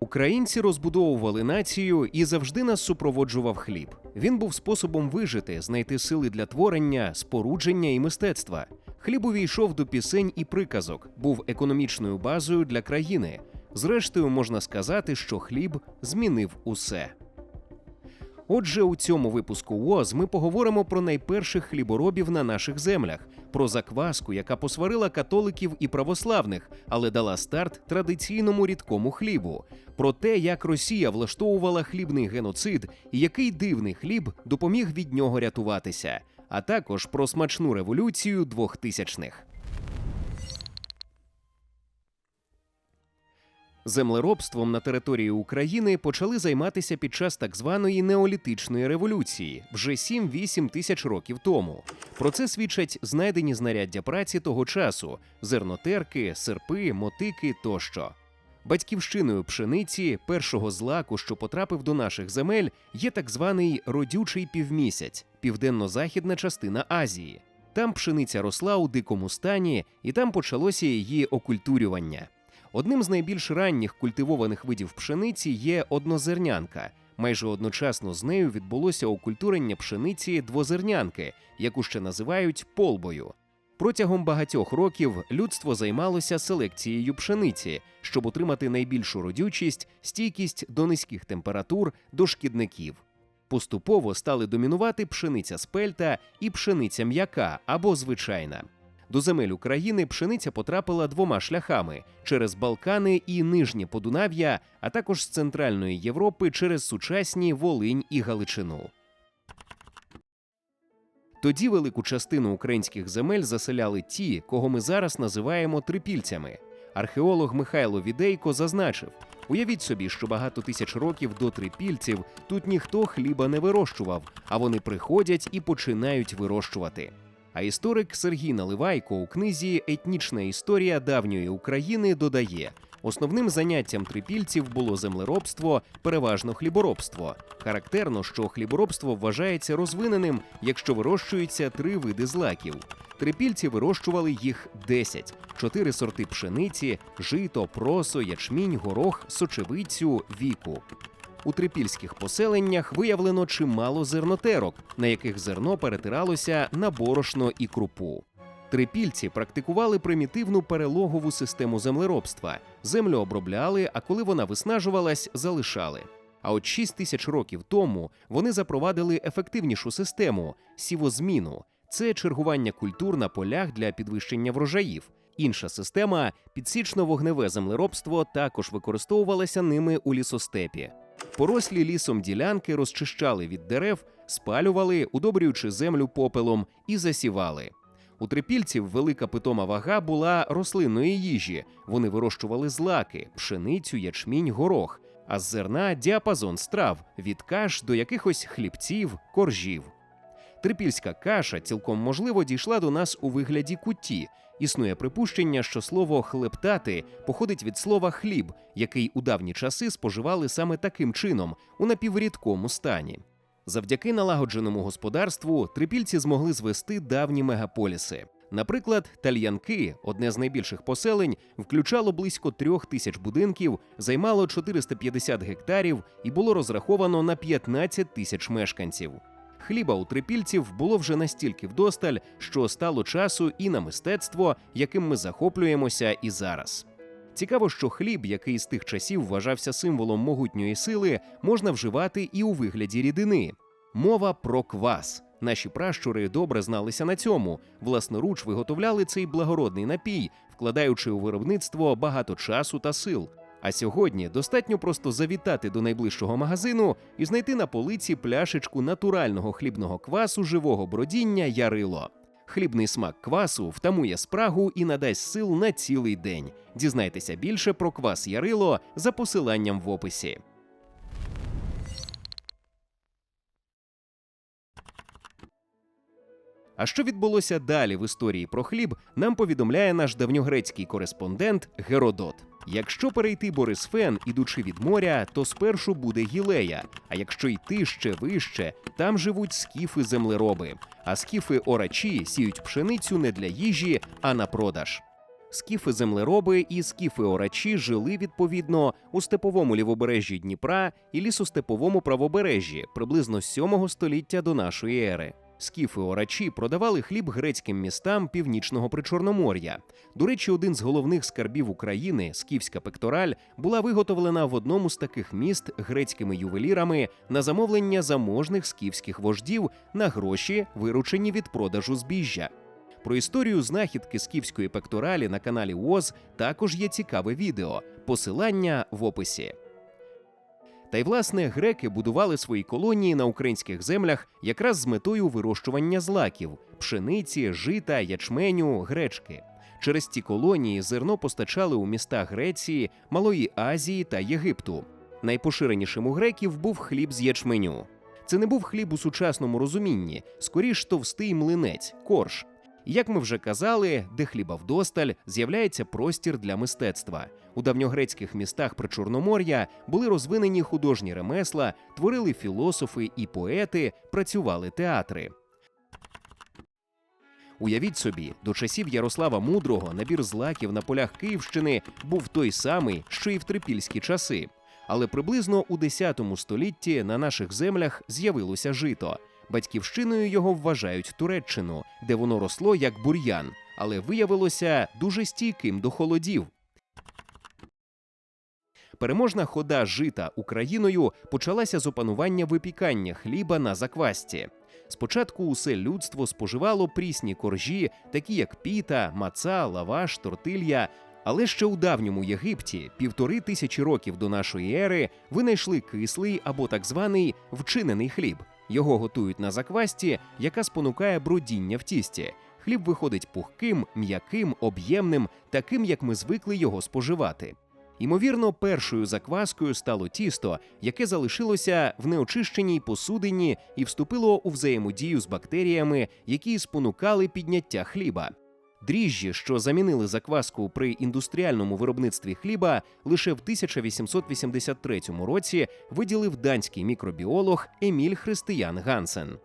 Українці розбудовували націю і завжди нас супроводжував хліб. Він був способом вижити, знайти сили для творення, спорудження і мистецтва. Хліб увійшов до пісень і приказок, був економічною базою для країни. Зрештою, можна сказати, що хліб змінив усе. Отже, у цьому випуску ВОЗ ми поговоримо про найперших хліборобів на наших землях, про закваску, яка посварила католиків і православних, але дала старт традиційному рідкому хлібу, про те, як Росія влаштовувала хлібний геноцид і який дивний хліб допоміг від нього рятуватися, а також про смачну революцію двохтисячних. Землеробством на території України почали займатися під час так званої неолітичної революції вже 7-8 тисяч років тому. Про це свідчать знайдені знаряддя праці того часу: зернотерки, серпи, мотики тощо. Батьківщиною пшениці, першого злаку, що потрапив до наших земель, є так званий родючий півмісяць, південно-західна частина Азії. Там пшениця росла у дикому стані, і там почалося її окультурювання. Одним з найбільш ранніх культивованих видів пшениці є однозернянка. Майже одночасно з нею відбулося окультурення пшениці двозернянки, яку ще називають полбою. Протягом багатьох років людство займалося селекцією пшениці, щоб отримати найбільшу родючість, стійкість до низьких температур, до шкідників. Поступово стали домінувати пшениця спельта і пшениця м'яка або звичайна. До земель України пшениця потрапила двома шляхами через Балкани і Нижнє Подунав'я, а також з Центральної Європи через сучасні Волинь і Галичину. Тоді велику частину українських земель заселяли ті, кого ми зараз називаємо трипільцями. Археолог Михайло Відейко зазначив: уявіть собі, що багато тисяч років до трипільців тут ніхто хліба не вирощував, а вони приходять і починають вирощувати. А історик Сергій Наливайко у книзі Етнічна історія давньої України додає: основним заняттям трипільців було землеробство, переважно хліборобство. Характерно, що хліборобство вважається розвиненим, якщо вирощуються три види злаків. Трипільці вирощували їх 10 – чотири сорти пшениці, жито, просо, ячмінь, горох, сочевицю, віку. У трипільських поселеннях виявлено чимало зернотерок, на яких зерно перетиралося на борошно і крупу. Трипільці практикували примітивну перелогову систему землеробства. Землю обробляли, а коли вона виснажувалась, залишали. А от 6 тисяч років тому вони запровадили ефективнішу систему сівозміну. Це чергування культур на полях для підвищення врожаїв. Інша система підсічно-вогневе землеробство також використовувалася ними у лісостепі. Порослі лісом ділянки розчищали від дерев, спалювали, удобрюючи землю попелом, і засівали. У трипільців велика питома вага була рослинної їжі. Вони вирощували злаки, пшеницю, ячмінь, горох, а з зерна діапазон страв від каш до якихось хлібців, коржів. Трипільська каша цілком можливо дійшла до нас у вигляді кутті. Існує припущення, що слово хлептати походить від слова хліб, який у давні часи споживали саме таким чином, у напіврідкому стані. Завдяки налагодженому господарству трипільці змогли звести давні мегаполіси. Наприклад, тальянки, одне з найбільших поселень, включало близько трьох тисяч будинків, займало 450 гектарів і було розраховано на 15 тисяч мешканців. Хліба у трипільців було вже настільки вдосталь, що стало часу і на мистецтво, яким ми захоплюємося і зараз. Цікаво, що хліб, який з тих часів вважався символом могутньої сили, можна вживати і у вигляді рідини. Мова про квас. Наші пращури добре зналися на цьому. Власноруч виготовляли цей благородний напій, вкладаючи у виробництво багато часу та сил. А сьогодні достатньо просто завітати до найближчого магазину і знайти на полиці пляшечку натурального хлібного квасу живого бродіння Ярило. Хлібний смак квасу втамує спрагу і надасть сил на цілий день. Дізнайтеся більше про квас Ярило за посиланням в описі. А що відбулося далі в історії про хліб, нам повідомляє наш давньогрецький кореспондент Геродот. Якщо перейти Борисфен, ідучи від моря, то спершу буде гілея. А якщо йти ще вище, там живуть скіфи землероби. А скіфи орачі сіють пшеницю не для їжі, а на продаж. Скіфи-землероби і скіфи-орачі жили відповідно у степовому лівобережжі Дніпра і лісостеповому правобережжі приблизно з 7 століття до нашої ери. Скіфи-орачі продавали хліб грецьким містам північного причорномор'я. До речі, один з головних скарбів України, скіфська пектораль, була виготовлена в одному з таких міст грецькими ювелірами на замовлення заможних скіфських вождів на гроші, виручені від продажу збіжжя. Про історію знахідки скіфської пекторалі на каналі ООЗ також є цікаве відео. Посилання в описі. Та й власне греки будували свої колонії на українських землях якраз з метою вирощування злаків пшениці, жита, ячменю, гречки. Через ці колонії зерно постачали у міста Греції, Малої Азії та Єгипту. Найпоширенішим у греків був хліб з ячменю. Це не був хліб у сучасному розумінні, скоріш товстий млинець, корж. Як ми вже казали, де хліба вдосталь з'являється простір для мистецтва. У давньогрецьких містах Причорномор'я були розвинені художні ремесла, творили філософи і поети, працювали театри. Уявіть собі, до часів Ярослава Мудрого набір злаків на полях Київщини був той самий, що і в трипільські часи. Але приблизно у X столітті на наших землях з'явилося жито. Батьківщиною його вважають Туреччину, де воно росло як бур'ян, але виявилося дуже стійким до холодів. Переможна хода жита Україною почалася з опанування випікання хліба на заквасті. Спочатку усе людство споживало прісні коржі, такі як піта, маца, лаваш, тортилья. Але ще у давньому Єгипті, півтори тисячі років до нашої ери, винайшли кислий або так званий вчинений хліб. Його готують на заквасті, яка спонукає бродіння в тісті. Хліб виходить пухким, м'яким, об'ємним, таким, як ми звикли його споживати. Ймовірно, першою закваскою стало тісто, яке залишилося в неочищеній посудині і вступило у взаємодію з бактеріями, які спонукали підняття хліба. Дріжджі, що замінили закваску при індустріальному виробництві хліба, лише в 1883 році виділив данський мікробіолог Еміль Християн Гансен.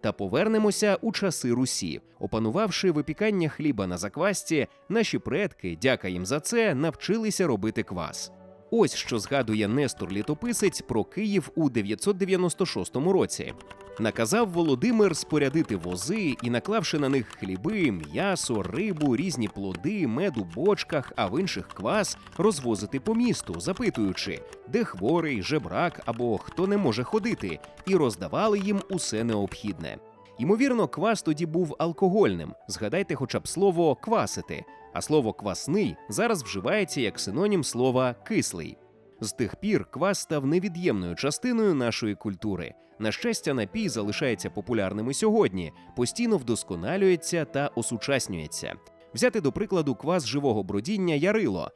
Та повернемося у часи Русі. Опанувавши випікання хліба на заквасті, наші предки, дяка їм за це, навчилися робити квас. Ось що згадує Нестор Літописець про Київ у 996 році. Наказав Володимир спорядити вози і, наклавши на них хліби, м'ясо, рибу, різні плоди, мед у бочках, а в інших квас, розвозити по місту, запитуючи, де хворий, жебрак або хто не може ходити, і роздавали їм усе необхідне. Ймовірно, квас тоді був алкогольним. Згадайте хоча б слово квасити, а слово квасний зараз вживається як синонім слова кислий. З тих пір квас став невід'ємною частиною нашої культури. На щастя, напій залишається популярним і сьогодні, постійно вдосконалюється та осучаснюється. Взяти до прикладу квас живого бродіння Ярило.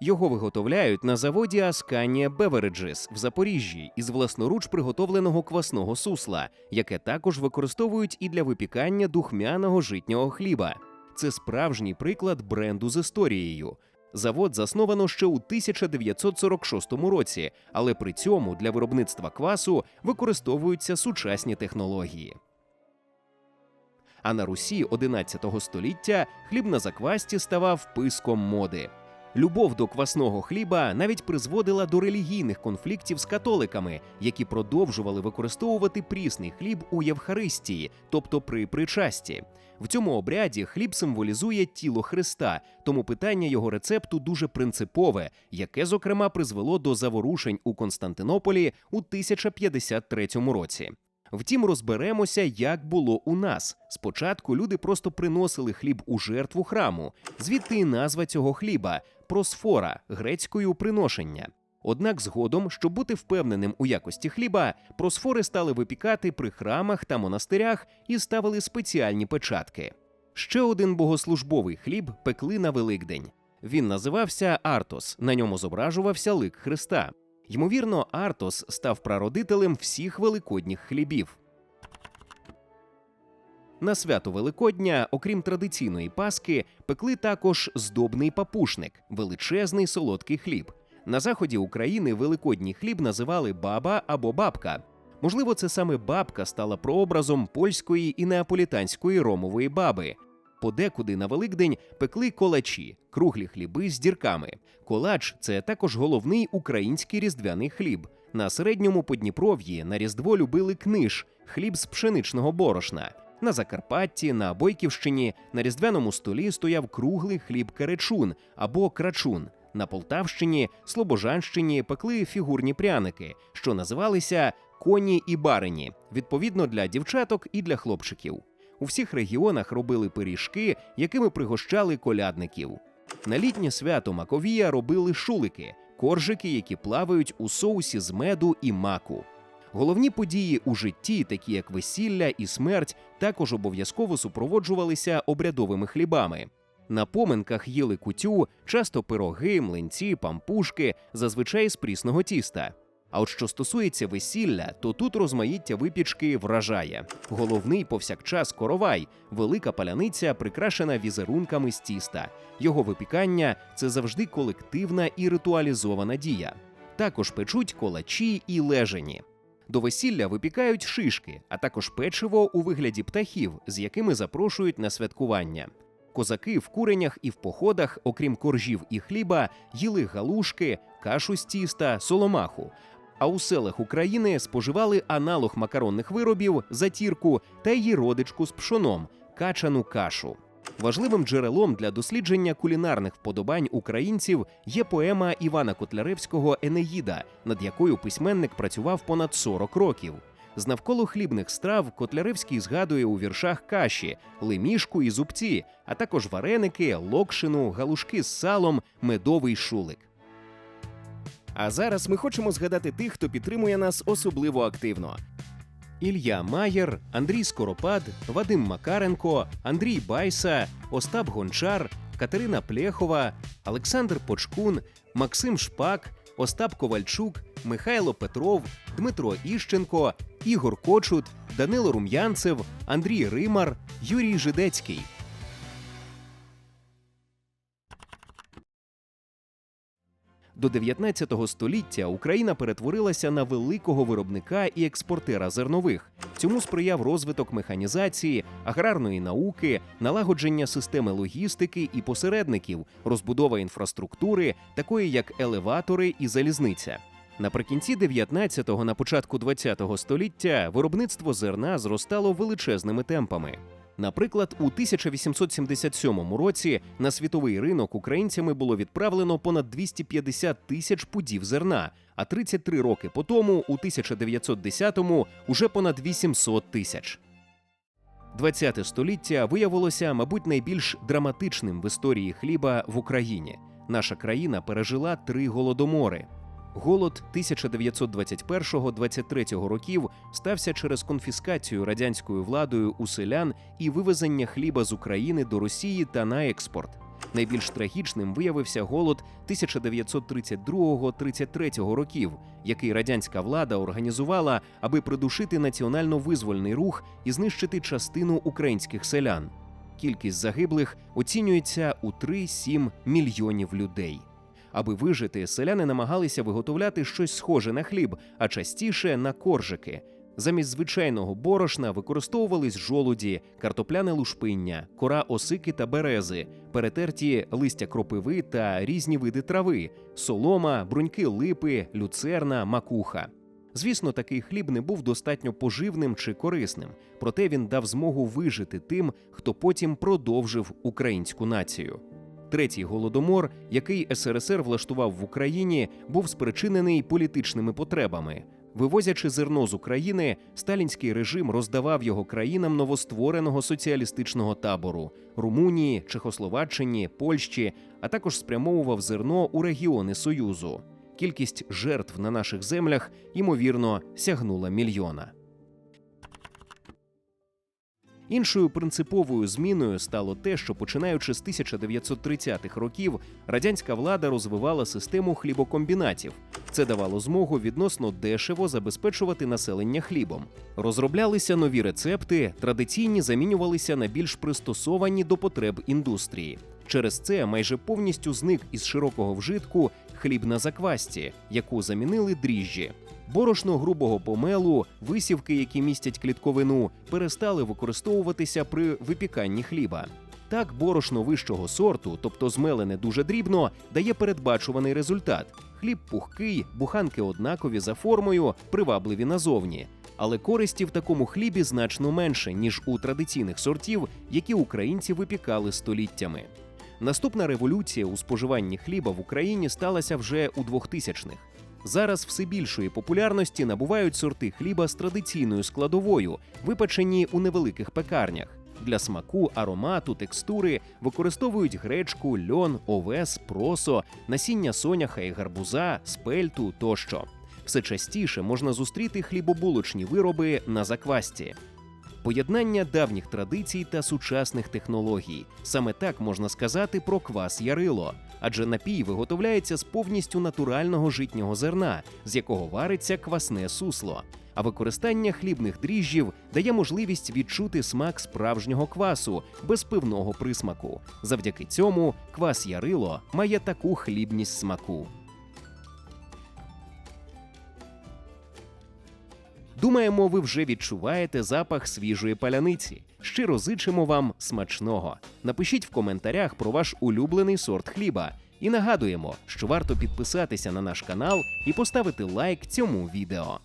Його виготовляють на заводі Ascania Beverages в Запоріжжі із власноруч приготовленого квасного сусла, яке також використовують і для випікання духмяного житнього хліба. Це справжній приклад бренду з історією. Завод засновано ще у 1946 році, але при цьому для виробництва квасу використовуються сучасні технології. А на Русі 11 століття хліб на заквасті ставав писком моди. Любов до квасного хліба навіть призводила до релігійних конфліктів з католиками, які продовжували використовувати прісний хліб у Євхаристії, тобто при причасті. В цьому обряді хліб символізує тіло Христа, тому питання його рецепту дуже принципове, яке, зокрема, призвело до заворушень у Константинополі у 1053 році. Втім, розберемося, як було у нас. Спочатку люди просто приносили хліб у жертву храму, звідти і назва цього хліба просфора грецькою приношення. Однак згодом, щоб бути впевненим у якості хліба, просфори стали випікати при храмах та монастирях і ставили спеціальні печатки. Ще один богослужбовий хліб пекли на Великдень. Він називався Артос, на ньому зображувався лик Христа. Ймовірно, Артос став прародителем всіх великодніх хлібів. На свято Великодня, окрім традиційної паски, пекли також здобний папушник величезний солодкий хліб. На заході України великодній хліб називали баба або бабка. Можливо, це саме бабка стала прообразом польської і неаполітанської ромової баби. Подекуди на Великдень пекли колачі, круглі хліби з дірками. Колач це також головний український різдвяний хліб. На середньому Подніпров'ї на Різдво любили книж, хліб з пшеничного борошна. На Закарпатті, на Бойківщині на різдвяному столі стояв круглий хліб каречун або крачун. На Полтавщині, Слобожанщині пекли фігурні пряники, що називалися коні і барині, відповідно для дівчаток і для хлопчиків. У всіх регіонах робили пиріжки, якими пригощали колядників. На літнє свято Маковія робили шулики, коржики, які плавають у соусі з меду і маку. Головні події у житті, такі як весілля і смерть, також обов'язково супроводжувалися обрядовими хлібами. На поминках їли кутю, часто пироги, млинці, пампушки, зазвичай з прісного тіста. А от що стосується весілля, то тут розмаїття випічки вражає. Головний повсякчас коровай, велика паляниця, прикрашена візерунками з тіста. Його випікання це завжди колективна і ритуалізована дія. Також печуть колачі і лежені. До весілля випікають шишки, а також печиво у вигляді птахів, з якими запрошують на святкування. Козаки в куренях і в походах, окрім коржів і хліба, їли галушки, кашу з тіста, соломаху. А у селах України споживали аналог макаронних виробів, затірку та її родичку з пшоном качану кашу. Важливим джерелом для дослідження кулінарних вподобань українців є поема Івана Котляревського Енеїда, над якою письменник працював понад 40 років. З навколо хлібних страв Котляревський згадує у віршах каші, лемішку і зубці, а також вареники, локшину, галушки з салом, медовий шулик. А зараз ми хочемо згадати тих, хто підтримує нас особливо активно. Ілля Маєр, Андрій Скоропад, Вадим Макаренко, Андрій Байса, Остап Гончар, Катерина Плєхова, Олександр Почкун, Максим Шпак, Остап Ковальчук, Михайло Петров, Дмитро Іщенко, Ігор Кочут, Данило Рум'янцев, Андрій Римар, Юрій Жидецький. До 19 століття Україна перетворилася на великого виробника і експортера зернових. Цьому сприяв розвиток механізації, аграрної науки, налагодження системи логістики і посередників, розбудова інфраструктури, такої як елеватори і залізниця. Наприкінці 19-го, на початку 20-го століття виробництво зерна зростало величезними темпами. Наприклад, у 1877 році на світовий ринок українцями було відправлено понад 250 тисяч пудів зерна, а 33 роки по тому, у 1910-му, уже понад 800 тисяч. 20 століття виявилося, мабуть, найбільш драматичним в історії хліба в Україні. Наша країна пережила три голодомори. Голод 1921-23 років стався через конфіскацію радянською владою у селян і вивезення хліба з України до Росії та на експорт. Найбільш трагічним виявився голод 1932-33 років, який радянська влада організувала, аби придушити національно-визвольний рух і знищити частину українських селян. Кількість загиблих оцінюється у 3-7 мільйонів людей. Аби вижити, селяни намагалися виготовляти щось схоже на хліб, а частіше на коржики. Замість звичайного борошна використовувались жолуді, картопляне лушпиння, кора осики та берези, перетерті листя кропиви та різні види трави, солома, бруньки липи, люцерна, макуха. Звісно, такий хліб не був достатньо поживним чи корисним, проте він дав змогу вижити тим, хто потім продовжив українську націю. Третій голодомор, який СРСР влаштував в Україні, був спричинений політичними потребами. Вивозячи зерно з України, сталінський режим роздавав його країнам новоствореного соціалістичного табору Румунії, Чехословаччині, Польщі, а також спрямовував зерно у регіони Союзу. Кількість жертв на наших землях, ймовірно, сягнула мільйона. Іншою принциповою зміною стало те, що починаючи з 1930-х років радянська влада розвивала систему хлібокомбінатів. Це давало змогу відносно дешево забезпечувати населення хлібом. Розроблялися нові рецепти, традиційні замінювалися на більш пристосовані до потреб індустрії. Через це майже повністю зник із широкого вжитку хліб на заквасті, яку замінили дріжджі. Борошно грубого помелу, висівки, які містять клітковину, перестали використовуватися при випіканні хліба. Так, борошно вищого сорту, тобто змелене дуже дрібно, дає передбачуваний результат. Хліб пухкий, буханки однакові за формою, привабливі назовні. Але користі в такому хлібі значно менше, ніж у традиційних сортів, які українці випікали століттями. Наступна революція у споживанні хліба в Україні сталася вже у 2000-х. Зараз все більшої популярності набувають сорти хліба з традиційною складовою, випечені у невеликих пекарнях. Для смаку, аромату, текстури використовують гречку, льон, овес, просо, насіння соняха і гарбуза, спельту тощо. Все частіше можна зустріти хлібобулочні вироби на заквасті. Поєднання давніх традицій та сучасних технологій. Саме так можна сказати про квас ярило, адже напій виготовляється з повністю натурального житнього зерна, з якого вариться квасне сусло. А використання хлібних дріжджів дає можливість відчути смак справжнього квасу без пивного присмаку. Завдяки цьому квас ярило має таку хлібність смаку. Думаємо, ви вже відчуваєте запах свіжої паляниці. Щиро зичимо вам смачного. Напишіть в коментарях про ваш улюблений сорт хліба. І нагадуємо, що варто підписатися на наш канал і поставити лайк цьому відео.